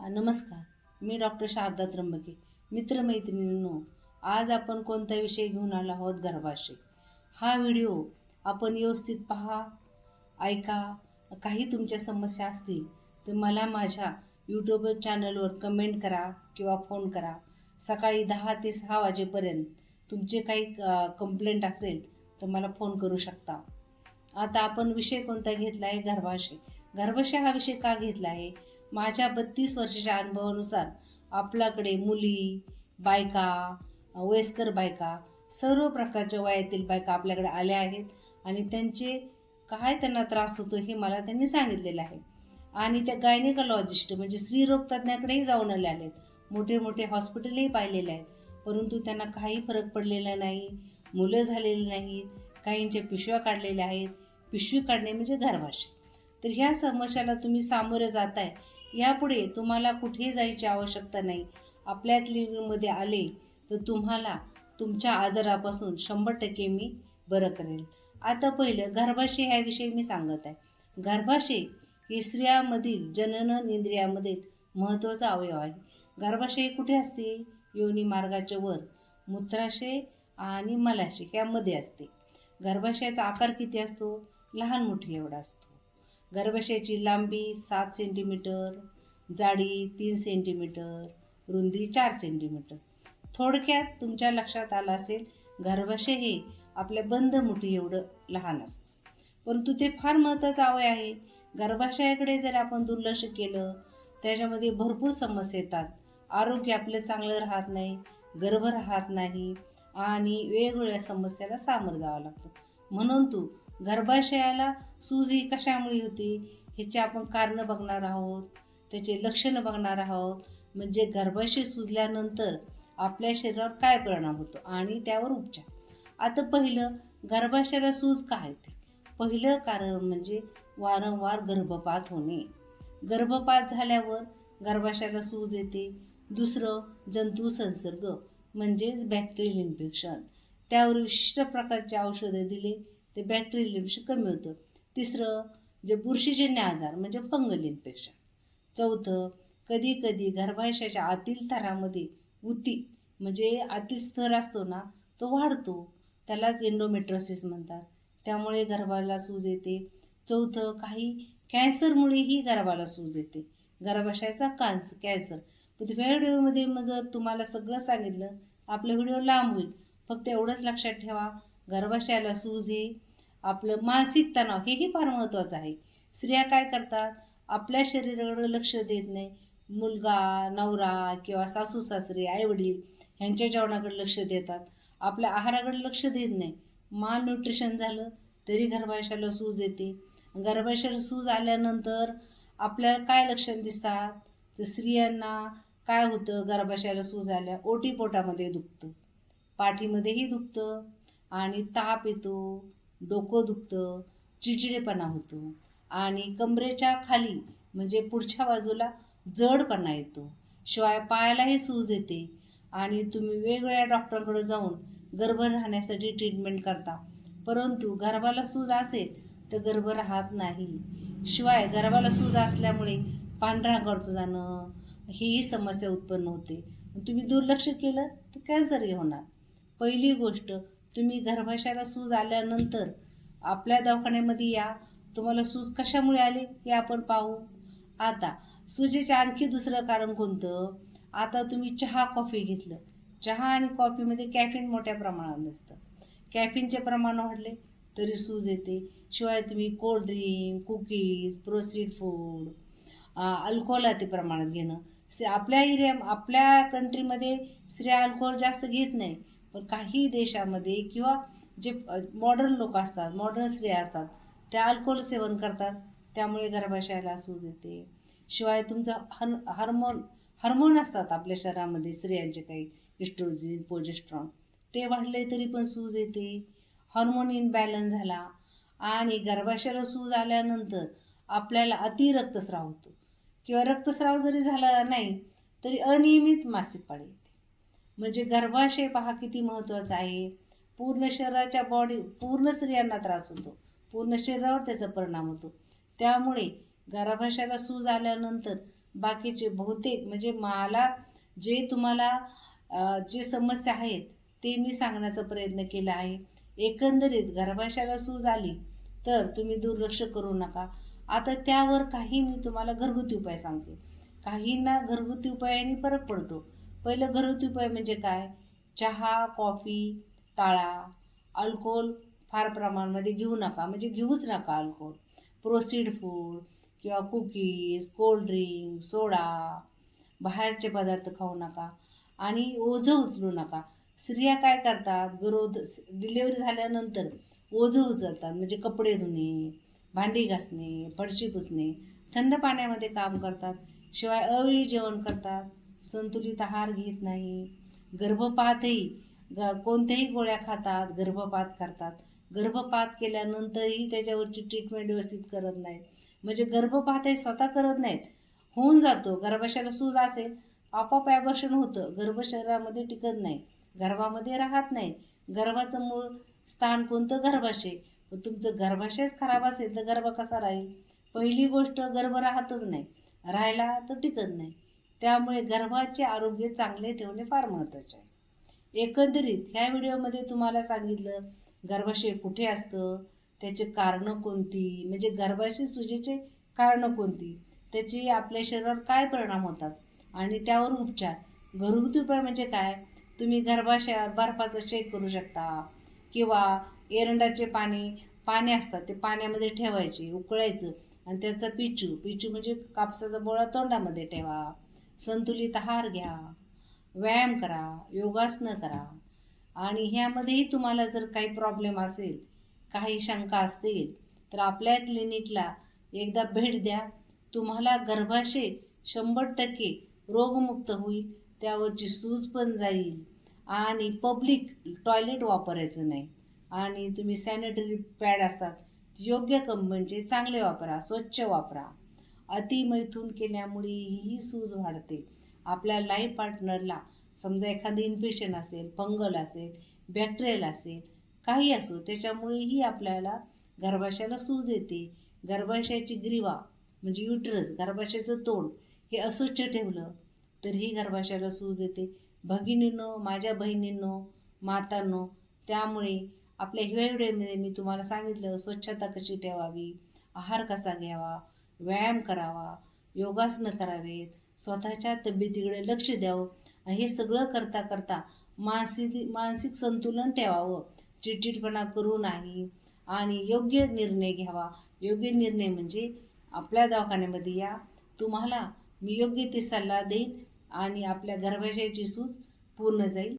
नमस्कार. मी डॉक्टर शारदा त्र्यंबके मित्रमैत्रिणींनो आज आपण कोणता विषय घेऊन आलो आहोत गर्भाशय? हा व्हिडिओ आपण व्यवस्थित पहा ऐका काही तुमच्या समस्या असतील तर मला माझ्या यूट्यूब चॅनलवर कमेंट करा किंवा फोन करा. सकाळी दहा ते सहा वाजेपर्यंत तुमचे काही कंप्लेंट असेल तर मला फोन करू शकता. आता आपण विषय कोणता घेतला आहे? गर्भाशय. गर्भाशय हा विषय का घेतला आहे? माझ्या बत्तीस वर्षाच्या अनुभवानुसार आपल्याकडे मुली बायका वयस्कर बायका सर्व प्रकारच्या वयातील बायका आपल्याकडे आल्या आहेत आणि त्यांचे काय त्यांना त्रास होतो हे मला त्यांनी सांगितलेलं आहे. आणि त्या गायनिकॉलॉजिस्ट म्हणजे स्त्रीरोग तज्ज्ञाकडेही जाऊन आले आहेत. मोठे मोठे हॉस्पिटलही पाहिलेले आहेत. परंतु त्यांना काही फरक पडलेला नाही मुलं झालेली नाहीत काहींच्या पिशव्या काढलेल्या आहेत. पिशवी काढणे म्हणजे गर्भाशय तर ह्या समस्याला तुम्ही सामोरे जाताय यापुढे तुम्हाला कुठे जायची आवश्यकता नाही. आपल्या क्लिनिकमध्ये आले तर तुम्हाला तुमच्या आजारापासून शंभर टक्के मी बरं करेल आता पहिलं गर्भाशय ह्याविषयी मी सांगत आहे. गर्भाशय हे स्त्रियामधील जनन इंद्रियामध्ये महत्त्वाचा अवयव आहे. गर्भाशय कुठे असते? योनी मार्गाच्या वर मूत्राशय आणि मलाशय ह्यामध्ये असते. गर्भाशयाचा आकार किती असतो? लहान मोठी एवढा असतो. गर्भाशयाची लांबी सात सेंटीमीटर जाडी तीन सेंटीमीटर रुंदी चार सेंटीमीटर थोडक्यात तुमच्या लक्षात आलं असेल गर्भाशय हे आपल्या बंद मुठी एवढं लहान असतं. परंतु ते फार महत्त्वाचं अवय आहे. गर्भाशयाकडे जर आपण दुर्लक्ष केलं त्याच्यामध्ये भरपूर समस्या येतात. आरोग्य आपलं चांगलं राहत नाही गर्भ राहत नाही आणि वेगवेगळ्या समस्याला सामोरं जावं लागतं. म्हणून तू गर्भाशयाला सूज ही कशामुळे होते? ह्याचे आपण कारणं बघणार आहोत. त्याचे लक्षणं बघणार आहोत. म्हणजे गर्भाशय सुजल्यानंतर आपल्या शरीरावर काय परिणाम होतो आणि त्यावर उपचार. आता पहिलं गर्भाशयाला सूज काय येते पहिलं कारण म्हणजे वारंवार गर्भपात होणे. गर्भपात झाल्यावर गर्भाशयाला सूज येते. दुसरं जंतू संसर्ग म्हणजेच बॅक्टेरियल इन्फेक्शन त्यावर विशिष्ट प्रकारचे औषधं दिले. ते बॅक्टेरियल इन्फेक्शन कमी होतं. तिसरं जे बुरशीजन्य आजार म्हणजे फंगल इन्फेक्शन चौथं कधी कधी गर्भाशयाच्या आतील थरामध्ये उती म्हणजे आतील स्तर असतो ना तो वाढतो. त्यालाच एंडोमेट्रोसिस म्हणतात. त्यामुळे गर्भाला सूज येते. चौथं काही कॅन्सरमुळेही गर्भाला सूज येते. गर्भाशयाचा कान्स कॅन्सर पण त्या व्हिडिओमध्ये मग जर तुम्हाला सगळं सांगितलं आपलं व्हिडिओ लांब होईल. फक्त एवढंच लक्षात ठेवा. गर्भाशयाला सूज हे आपलं मानसिक तणाव हेही फार महत्त्वाचं आहे. स्त्रिया काय करतात? आपल्या शरीराकडे लक्ष देत नाही. मुलगा नवरा किंवा सासू सासरे आईवडील ह्यांच्या जेवणाकडे लक्ष देतात. आपल्या आहाराकडे लक्ष देत नाही. माल न्यूट्रिशन झालं तरी गर्भाशयाला सूज येते. गर्भाशयाला सूज आल्यानंतर आपल्याला काय लक्षण दिसतात? तर स्त्रियांना काय होतं? गर्भाशयाला सूज आल्या ओटी पोटामध्ये दुखतं. पाठीमध्येही दुखतं. आणि ताप येतो डोकं दुखतं चिडचिडेपणा होतो आणि कमरेच्या खाली म्हणजे पुढच्या बाजूला जडपणा येतो. शिवाय पायालाही सूज येते आणि तुम्ही वेगवेगळ्या डॉक्टरकडे जाऊन गर्भ राहण्यासाठी ट्रीटमेंट करता. परंतु गर्भाला सूज असेल तर गर्भ राहत नाही. शिवाय गर्भाला सूज असल्यामुळे पांढरा अंगावरचं जाणं हीही समस्या उत्पन्न होते. तुम्ही दुर्लक्ष केलं तर कॅन्सरही होणार. पहिली गोष्ट तुम्ही गर्भाशयाला सूज आल्यानंतर आपल्या दवाखान्यामध्ये या. तुम्हाला सूज कशामुळे आली हे आपण पाहू. आता सुजेचे आणखी दुसरं कारण कोणतं? आता तुम्ही चहा कॉफी घेतलं. चहा आणि कॉफीमध्ये कॅफिन मोठ्या प्रमाणात नसतं. कॅफिनचे प्रमाण वाढले तरी सूज येते. शिवाय तुम्ही cold drink cookies processed food अल्कोहोला ते प्रमाणात घेणं. से आपल्या एरिया आपल्या कंट्रीमध्ये स्त्रिया अल्कोहोल जास्त घेत नाही. पण काही देशामध्ये किंवा जे मॉडर्न लोक असतात मॉडर्न स्त्रिया असतात त्या अल्कोहोल सेवन करतात. त्यामुळे गर्भाशयाला सूज येते. शिवाय तुमचं हन हार्मोन हार्मोन असतात आपल्या शरीरामध्ये स्त्रियांचे काही इस्ट्रोजिन पोजेस्ट्रॉन ते वाढले तरी पण सूज येते. हार्मोन इनबॅलन्स झाला आणि गर्भाशयाला सूज आल्यानंतर आपल्याला अति रक्तस्राव होतो. किंवा रक्तस्राव जरी झाला नाही तरी अनियमित मासिक पाळी येते. म्हणजे गर्भाशय पहा किती महत्त्वाचं आहे. पूर्ण शरीराच्या बॉडी पूर्ण स्त्रियांना त्रास होतो. पूर्ण शरीरावर त्याचा परिणाम होतो. त्यामुळे गर्भाशयाला सूज आल्यानंतर बाकीचे बहुतेक म्हणजे मला जे तुम्हाला जे समस्या आहेत ते मी सांगण्याचा प्रयत्न केला आहे. एकंदरीत गर्भाशयाला सूज आली तर तुम्ही दुर्लक्ष करू नका. आता त्यावर काही मी तुम्हाला घरगुती उपाय सांगते. काहींना घरगुती उपायाने फरक पडतो. पहिलं घरगुती उपाय म्हणजे काय? चहा कॉफी टाळा अल्कोहोल फार प्रमाणामध्ये घेऊ नका. म्हणजे घेऊच नका अल्कोहोल. प्रोसीड फूड किंवा कुकीज कोल्ड्रिंक सोडा बाहेरचे पदार्थ खाऊ नका. आणि ओझं उचलू नका. स्त्रिया काय करतात? गरोद डिलेवरी झाल्यानंतर ओझं उचलतात. म्हणजे कपडे धुणे भांडी घासणे फडशी पुसणे. थंड पाण्यामध्ये काम करतात. शिवाय अवेळी जेवण करतात. संतुलित आहार घेत नाही. गर्भपातही ग कोणत्याही गोळ्या खातात गर्भपात करतात. गर्भपात केल्यानंतरही त्याच्यावरची ट्रीटमेंट व्यवस्थित करत नाहीत. म्हणजे गर्भपात हे स्वतः करत नाहीत. होऊन जातो. गर्भाशयाला सूज असेल आपोआप ॲबॉर्शन होतं. गर्भशरीरामध्ये टिकत नाही. गर्भामध्ये राहत नाही. गर्भाचं मूळ स्थान कोणतं? गर्भाशय. तुमचं गर्भाशयच खराब असेल तर गर्भ कसा राहील? पहिली गोष्ट गर्भ राहतच नाही. राहिला तर टिकत नाही. त्यामुळे गर्भाचे आरोग्य चांगले ठेवणे फार महत्त्वाचे आहे. एकंदरीत ह्या व्हिडिओमध्ये तुम्हाला सांगितलं गर्भाशय कुठे असतं त्याचे कारणं कोणती म्हणजे गर्भाशय सुजेचे कारणं कोणती त्याचे आपल्या शरीरावर काय परिणाम होतात आणि त्यावर उपचार. घरगुती उपाय म्हणजे काय? तुम्ही गर्भाशयात बर्फाचं शेक करू शकता किंवा एरंडाचे पाणी पाणी असतात ते पाण्यामध्ये ठेवायचे उकळायचं आणि त्याचा पिचू पिचू म्हणजे कापसाचा बोळा तोंडामध्ये ठेवा. संतुलित आहार घ्या व्यायाम करा योगासनं करा. आणि ह्यामध्येही तुम्हाला जर काही प्रॉब्लेम असेल काही शंका असतील तर आपल्या क्लिनिकला एकदा भेट द्या. तुम्हाला गर्भाशय शंभर टक्के रोगमुक्त होईल त्यावरची सूज पण जाईल आणि पब्लिक टॉयलेट वापरायचं नाही. आणि तुम्ही सॅनिटरी पॅड असतात योग्य कंपनीचे म्हणजे चांगले वापरा स्वच्छ वापरा. अतिमैथून केल्यामुळे ही सूज वाढते. आपल्या लाईफ पार्टनरला समजा एखादं इन्फेक्शन असेल फंगल असेल बॅक्टेरियल असेल काही असो त्याच्यामुळेही आपल्याला गर्भाशयाला सूज येते. गर्भाशयाची ग्रीवा म्हणजे युटरस गर्भाशयाचं तोंड हे अस्वच्छ ठेवलं तरीही गर्भाशयाला सूज येते. भगिनींनो माझ्या बहिणींनो मातांनो त्यामुळे आपल्या हिवाळ्यामध्ये मी तुम्हाला सांगितलं स्वच्छता कशी ठेवावी आहार कसा घ्यावा व्यायाम करावा योगासनं करावेत स्वतःच्या तब्येतीकडे लक्ष द्यावं आणि हे सगळं करता करता मानसिक मानसिक संतुलन ठेवावं. चिडचिडपणा करू नाही आणि योग्य निर्णय घ्यावा. योग्य निर्णय म्हणजे आपल्या दवाखान्यामध्ये या तुम्हाला मी योग्य ते सल्ला देईन आणि आपल्या गर्भाशयाची सूज पूर्ण जाईल.